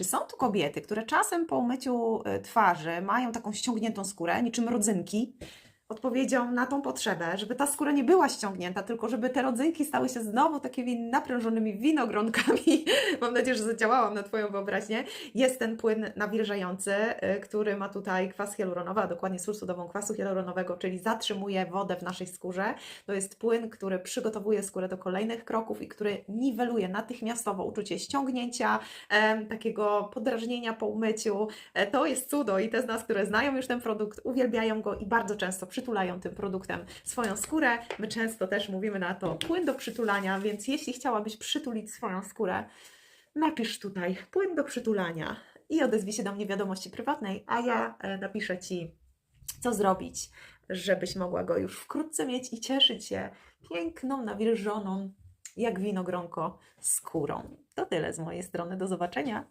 Czy są tu kobiety, które czasem po umyciu y, twarzy mają taką ściągniętą skórę, niczym rodzynki? Odpowiedzią na tą potrzebę, żeby ta skóra nie była ściągnięta, tylko żeby te rodzynki stały się znowu takimi naprężonymi winogronkami. Mam nadzieję, że zadziałałam na Twoją wyobraźnię. Jest ten płyn nawilżający, y, który ma tutaj kwas hialuronowy, a dokładnie sól sodową kwasu hialuronowego, czyli zatrzymuje wodę w naszej skórze. To jest płyn, który przygotowuje skórę do kolejnych kroków i który niweluje natychmiastowo uczucie ściągnięcia, takiego podrażnienia po umyciu. E, To jest cudo i te z nas, które znają już ten produkt, uwielbiają go i bardzo często przytulają tym produktem swoją skórę. My często też mówimy na to płyn do przytulania, więc jeśli chciałabyś przytulić swoją skórę, napisz tutaj płyn do przytulania i odezwij się do mnie wiadomości prywatnej, a ja e, napiszę Ci, co zrobić, żebyś mogła go już wkrótce mieć i cieszyć się piękną, nawilżoną, jak winogronko, skórą. To tyle z mojej strony. Do zobaczenia.